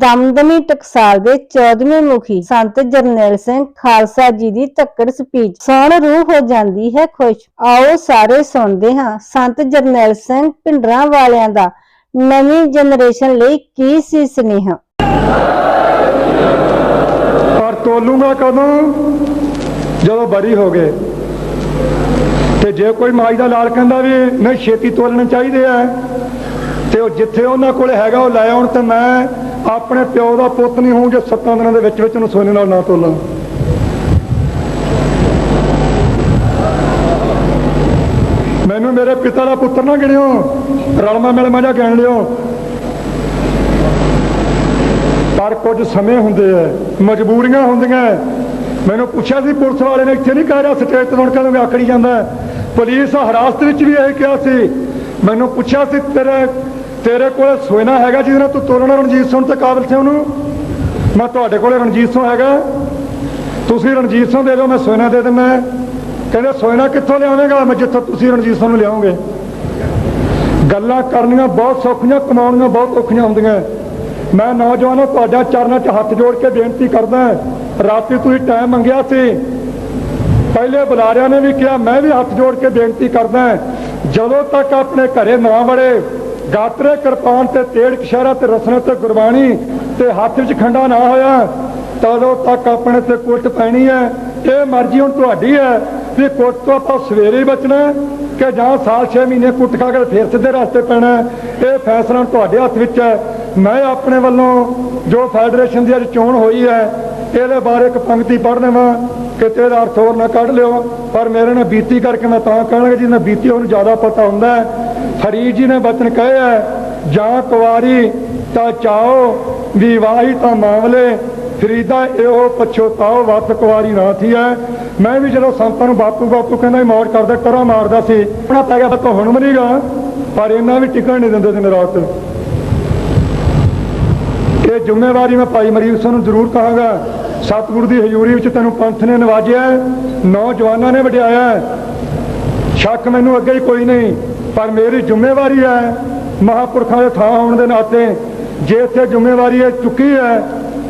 ਦਮਦਮੀ ਟਕਸਾਲ ਦੇ 14ਵੇਂ ਮੁਖੀ ਸੰਤ ਜਰਨੈਲ ਸਿੰਘ ਖਾਲਸਾ ਜੀ ਦੀ ਧੱਕੜ ਸਪੀਚ। ਸੁਣ ਰੂਹ ਹੋ ਜਾਂਦੀ ਹੈ ਖੁਸ਼। ਆਓ ਸਾਰੇ ਸੁਣਦੇ ਹਾਂ ਸੰਤ ਜਰਨੈਲ ਸਿੰਘ ਪਿੰਡਰਾਂ ਵਾਲਿਆਂ ਦਾ ਨਵੀਂ ਜਨਰੇਸ਼ਨ ਲਈ ਕੀ ਸੀ ਸੁਨੇਹਾ। ਪਰ ਤੋਲੂਗਾ ਕਦੋਂ? ਜਦੋਂ ਬਰੀ ਹੋ ਗਏ। ਤੇ ਜੇ ਕੋਈ ਮਾਈ ਦਾ ਲਾਲ ਕਹਿੰਦਾ ਵੀ ਨਹੀਂ ਛੇਤੀ ਤੋਲਣੇ ਚਾਹੀਦੇ ਆ, ਤੇ ਉਹ ਜਿੱਥੇ ਉਹਨਾਂ ਕੋਲ ਹੈਗਾ ਉਹ ਲੈ ਆਉਣ ਤੇ ਮੈਂ ਆਪਣੇ ਪਿਓ ਦਾ ਪੁੱਤ ਨਹੀਂ ਹੂੰ ਸੱਤਾਂ ਦਿਨਾਂ ਦੇ ਵਿੱਚ ਵਿੱਚ ਉਹਨੂੰ ਸੋਨੇ ਨਾਲ ਨਾ ਤੋਲਾਂ। ਮੈਨੂੰ ਮੇਰੇ ਪਿਤਾ ਦਾ ਪੁੱਤਰ ਨਾ ਗਿਣਿਓ। ਰਲਮਾ ਮਿਲਮਾ ਜਾ ਗਿਣ ਲਿਓ। ਪਰ ਕੁਝ ਸਮੇਂ ਹੁੰਦੇ ਐ, ਮਜਬੂਰੀਆਂ ਹੁੰਦੀਆਂ ਮੈਨੂੰ ਪੁੱਛਿਆ ਸੀ, ਪੁਲਿਸ ਵਾਲੇ ਨੇ ਇੱਥੇ ਨਹੀਂ ਕਹਿ ਰਿਹਾ ਸਟੇਜ ਤੋਂ ਹੁਣ ਕਹਿੰਦੇ ਆਖੜੀ ਜਾਂਦਾ ਪੁਲਿਸ ਹਰਾਸਤ ਵਿੱਚ ਵੀ ਇਹ ਕਿਹਾ ਸੀ। ਮੈਨੂੰ ਪੁੱਛਿਆ ਸੀ, ਤੇਰੇ ਤੇਰੇ ਕੋਲ ਸੋਇਨਾ ਹੈਗਾ ਜਿਹਦੇ ਨਾਲ ਤੂੰ ਤੋਲਣਾ ਰਣਜੀਤ ਸਿੰਘ ਤੇ ਕਾਬਲ ਸੀ ਉਹਨੂੰ? ਮੈਂ ਤੁਹਾਡੇ ਕੋਲੇ ਰਣਜੀਤ ਸਿੰਘ ਹੈਗਾ। ਤੁਸੀਂ ਰਣਜੀਤ ਸਿੰਘ ਦੇ ਦਿਓ, ਮੈਂ ਸੋਨਾ ਦੇ ਦਿੰਦਾ। ਕਹਿੰਦੇ, ਸੋਨਾ ਕਿੱਥੋਂ ਲਿਆਵੇਂਗਾ? ਮੈਂ ਜਿੱਥੋਂ ਤੁਸੀਂ ਰਣਜੀਤ ਸਿੰਘ ਨੂੰ ਲਿਆਓਗੇ। ਗੱਲਾਂ ਕਰਨੀਆਂ ਬਹੁਤ ਸੌਖੀਆਂ, ਕਮਾਉਣੀਆਂ ਬਹੁਤ ਔਖੀਆਂ ਹੁੰਦੀਆਂ। ਮੈਂ ਨੌਜਵਾਨੋ, ਤੁਹਾਡਾ ਚਰਨਾਂ 'ਚ ਹੱਥ ਜੋੜ ਕੇ ਬੇਨਤੀ ਕਰਦਾ ਰਾਤੀ ਤੁਸੀਂ ਟਾਈਮ ਮੰਗਿਆ ਸੀ। ਪਹਿਲੇ ਬੁਲਾਰਿਆਂ ਨੇ ਵੀ ਕਿਹਾ, ਮੈਂ ਵੀ ਹੱਥ ਜੋੜ ਕੇ ਬੇਨਤੀ ਕਰਦਾ ਜਦੋਂ ਤੱਕ ਆਪਣੇ ਘਰੇ ਨਾ ਵੜੇ ਗਾਤਰੇ ਕਿਰਪਾਨ ਤੇ ਤੇੜ ਕਸ਼ਹਿਰਾ ਤੇ ਰਸਨਾ ਤੇ ਗੁਰਬਾਣੀ ਤੇ ਹੱਥ ਵਿੱਚ ਖੰਡਾ ਨਾ ਹੋਇਆ, ਤਦੋਂ ਤੱਕ ਆਪਣੇ ਤੇ ਕੁੱਟ ਪੈਣੀ ਹੈ। ਇਹ ਮਰਜ਼ੀ ਹੁਣ ਤੁਹਾਡੀ ਹੈ ਵੀ ਕੁੱਟ ਤੋਂ ਆਪਾਂ ਸਵੇਰੇ ਬਚਣਾ ਕਿ ਜਾਂ ਸਾਲ 6 ਮਹੀਨੇ ਕੁੱਟ ਖਾ ਕੇ ਫੇਰ ਸਿੱਧੇ ਰਸਤੇ ਪੈਣਾ ਇਹ ਫੈਸਲਾ ਹੁਣ ਤੁਹਾਡੇ ਹੱਥ ਵਿੱਚ ਹੈ। ਮੈਂ ਆਪਣੇ ਵੱਲੋਂ ਜੋ ਫੈਡਰੇਸ਼ਨ ਦੀ ਅੱਜ ਚੋਣ ਹੋਈ ਹੈ ਇਹਦੇ ਬਾਰੇ ਇੱਕ ਪੰਕਤੀ ਪੜ੍ਹ ਦੇਵਾਂ ਕਿਤੇ ਦਾ ਅਰਥ ਹੋਰ ਨਾ ਕੱਢ ਲਿਓ। ਪਰ ਮੇਰੇ ਨਾਲ ਬੀਤੀ ਕਰਕੇ ਮੈਂ ਤਾਂ ਕਹਿਣਗੇ ਜਿਹਨਾਂ ਬੀਤੀ ਉਹਨੂੰ ਜ਼ਿਆਦਾ ਪਤਾ ਹੁੰਦਾ ਹੈ। ਫਰੀਦ ਜੀ ਨੇ ਬਚਨ ਕਹੇ ਹੈ ਜਾਂ ਕੁਵਾਰੀ ਤਾਂ ਚਾਓ ਵਿਵਾਹੀ ਤਾਂ ਮਾਮਲੇ। ਫਰੀਦਾ ਇਹੋ ਪਛੋਤਾਓ ਵੱਤ ਕੁਵਾਰੀ ਨਾ ਥੀ ਹੈ ਮੈਂ ਵੀ ਜਦੋਂ ਸੰਤਾਂ ਨੂੰ ਬਾਪੂ ਬਾਪੂ ਕਹਿੰਦਾ ਸੀ, ਕਰਦਾ ਕਰਾ ਮਾਰਦਾ ਸੀ। ਆਪਣਾ ਪੈ ਗਿਆ ਤਾਂ ਹੁਣ ਮਰੀਗਾ ਪਰ ਇਹਨਾਂ ਵੀ ਟਿਕਣ ਨਹੀਂ ਦਿੰਦੇ ਸੀ ਰਾਤ ਇਹ ਜ਼ਿੰਮੇਵਾਰੀ ਮੈਂ ਭਾਈ ਮਰੀਕ ਸਿੰਘ ਨੂੰ ਜ਼ਰੂਰ ਕਹਾਂਗਾ। ਸਤਿਗੁਰੂ ਦੀ ਹਜ਼ੂਰੀ ਵਿੱਚ ਤੈਨੂੰ ਪੰਥ ਨੇ ਨਵਾਜਿਆ ਨੌਜਵਾਨਾਂ ਨੇ ਵਡਿਆਇਆ ਸ਼ੱਕ ਮੈਨੂੰ ਅੱਗੇ ਹੀ ਕੋਈ ਨਹੀਂ, ਪਰ ਮੇਰੀ ਜ਼ਿੰਮੇਵਾਰੀ ਹੈ ਮਹਾਪੁਰਖਾਂ ਦੇ ਥਾਂ ਹੋਣ ਦੇ ਨਾਤੇ। ਜੇ ਇੱਥੇ ਜ਼ਿੰਮੇਵਾਰੀ ਇਹ ਚੁੱਕੀ ਹੈ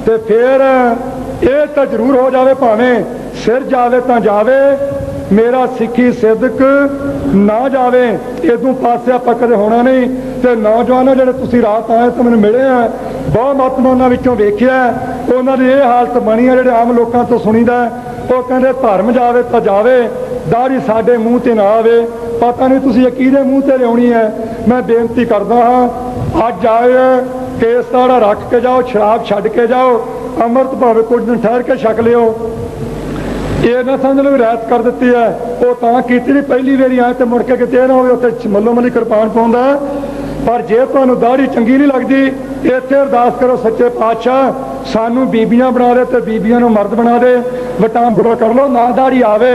ਤੇ ਫੇਰ ਇਹ ਤਾਂ ਜ਼ਰੂਰ ਹੋ ਜਾਵੇ, ਭਾਵੇਂ ਸਿਰ ਜਾਵੇ ਤਾਂ ਜਾਵੇ, ਮੇਰਾ ਸਿੱਖੀ ਸਿੱਧਕ ਨਾ ਜਾਵੇ ਇਦੋਂ ਪਾਸੇ ਆਪਾਂ ਕਦੇ ਹੋਣਾ ਨਹੀਂ। ਤੇ ਨੌਜਵਾਨੋ ਜਿਹੜੇ ਤੁਸੀਂ ਰਾਤ ਆਏ ਤਾਂ ਮੈਨੂੰ ਮਿਲੇ ਆ ਬਹੁਤ ਮਤ ਉਹਨਾਂ ਵਿੱਚੋਂ ਵੇਖਿਆ ਉਹਨਾਂ ਦੀ ਇਹ ਹਾਲਤ ਬਣੀ ਆ ਜਿਹੜੇ ਆਮ ਲੋਕਾਂ ਤੋਂ ਸੁਣੀਦਾ ਉਹ ਕਹਿੰਦੇ, ਧਰਮ ਜਾਵੇ ਤਾਂ ਜਾਵੇ, ਦਾੜੀ ਸਾਡੇ ਮੂੰਹ ਤੇ ਨਾ ਆਵੇ। ਪਤਾ ਨਹੀਂ ਤੁਸੀਂ ਇਹ ਕਿਹਦੇ ਮੂੰਹ ਤੇ ਲਿਆਉਣੀ ਹੈ? ਮੈਂ ਬੇਨਤੀ ਕਰਦਾ ਹਾਂ, ਅੱਜ ਆਏ ਕੇਸ ਤਾੜਾ ਰੱਖ ਕੇ ਜਾਓ, ਸ਼ਰਾਬ ਛੱਡ ਕੇ ਜਾਓ, ਅੰਮ੍ਰਿਤ ਭਾਵੇਂ ਕੁਝ ਦਿਨ ਠਹਿਰ ਕੇ ਛਕ ਲਿਓ। ਇਹ ਨਾ ਸਮਝ ਲਓ ਵੀ ਰਾਤ ਕਰ ਦਿੱਤੀ ਹੈ। ਉਹ ਤਾਂ ਕੀਤੀ ਨਹੀਂ, ਪਹਿਲੀ ਵਾਰੀ ਆਏ ਤੇ ਮੁੜ ਕੇ ਕਿਤੇ ਨਾ ਹੋਵੇ, ਉੱਥੇ ਮੱਲੋ ਮੱਲੀ ਕਿਰਪਾਨ ਪਾਉਂਦਾ ਪਰ ਜੇ ਤੁਹਾਨੂੰ ਦਾੜੀ ਚੰਗੀ ਨਹੀਂ ਲੱਗਦੀ ਇੱਥੇ ਅਰਦਾਸ ਕਰੋ ਸੱਚੇ ਪਾਤਸ਼ਾਹ, ਸਾਨੂੰ ਬੀਬੀਆਂ ਬਣਾ ਦੇ ਤੇ ਬੀਬੀਆਂ ਨੂੰ ਮਰਦ ਬਣਾ ਦੇ। ਵਟਾਂ ਬੁਰਾ ਕਰ ਲਓ, ਨਾ ਦਾੜੀ ਆਵੇ,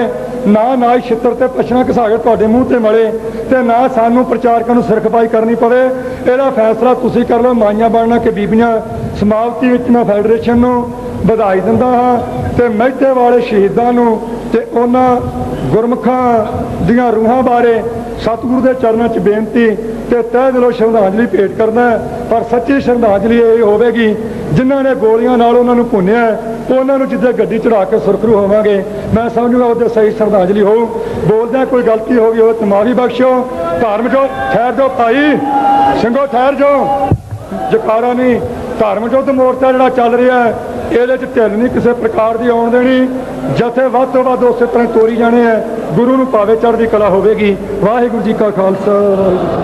ਨਾ ਨਾ ਹੀ ਛਿੱਤਰ ਤੇ ਪਛਣਾ ਘਸਾ ਕੇ ਤੁਹਾਡੇ ਮੂੰਹ ਤੇ ਮਲੇ ਤੇ ਨਾ ਸਾਨੂੰ ਪ੍ਰਚਾਰਕਾਂ ਨੂੰ ਸਿਰਖਪਾਈ ਕਰਨੀ ਪਵੇ। ਇਹਦਾ ਫੈਸਲਾ ਤੁਸੀਂ ਕਰ ਲਓ, ਮਾਈਆਂ ਬਣਨਾ ਕਿ ਬੀਬੀਆਂ ਸਮਾਪਤੀ ਵਿੱਚ ਮੈਂ ਫੈਡਰੇਸ਼ਨ ਨੂੰ ਵਧਾਈ ਦਿੰਦਾ ਹਾਂ ਤੇ ਮਹਿਤੇ ਵਾਲੇ ਸ਼ਹੀਦਾਂ ਨੂੰ ਤੇ ਉਹਨਾਂ ਗੁਰਮੁਖਾਂ ਦੀਆਂ ਰੂਹਾਂ ਬਾਰੇ ਸਤਿਗੁਰੂ ਦੇ ਚਰਨਾਂ 'ਚ ਬੇਨਤੀ ਤੇ ਤਹਿ ਦਿਲੋਂ ਸ਼ਰਧਾਂਜਲੀ ਭੇਟ ਕਰਦਾ ਪਰ ਸੱਚੀ ਸ਼ਰਧਾਂਜਲੀ ਇਹ ਹੋਵੇਗੀ, ਜਿਨ੍ਹਾਂ ਨੇ ਗੋਲੀਆਂ ਨਾਲ ਉਹਨਾਂ ਨੂੰ ਭੁੰਨਿਆ ਉਹਨਾਂ ਨੂੰ ਜਿੱਦੇ ਗੱਡੀ ਚੜਾ ਕੇ ਸੁਰਖਰੂ ਹੋਵਾਂਗੇ। ਮੈਂ ਸਮਝੂਗਾ ਉਹਦੇ ਸਹੀ ਸ਼ਰਧਾਂਜਲੀ ਹੋਊ। ਬੋਲਦਿਆਂ ਕੋਈ ਗਲਤੀ ਹੋ ਗਈ ਹੋਵੇ ਤਾਂ ਮਾਫੀ ਬਖਸ਼ੋ ਧਰਮ ਜੋ, ਠਹਿਰ ਜਾਓ ਭਾਈ। ਸਿੰਘੋ, ਠਹਿਰ ਜਾਓ। ਜਕਾਰਾ ਨਹੀਂ ਧਰਮ ਯੁੱਧ ਮੋਰਚਾ ਜਿਹੜਾ ਚੱਲ ਰਿਹਾ ਹੈ, ਇਹਦੇ 'ਚ ਢਿੱਲ ਨਹੀਂ ਕਿਸੇ ਪ੍ਰਕਾਰ ਦੀ ਆਉਣ ਦੇਣੀ। ਜਥੇ ਵੱਧ ਤੋਂ ਵੱਧ ਉਸੇ ਤਰ੍ਹਾਂ ਤੋਰੀ ਜਾਣੇ ਹੈ। ਗੁਰੂ ਨੂੰ ਪਾਵੇ ਚੜ੍ਹਦੀ ਕਲਾ ਹੋਵੇਗੀ। ਵਾਹਿਗੁਰੂ ਜੀ ਕਾ ਖਾਲਸਾ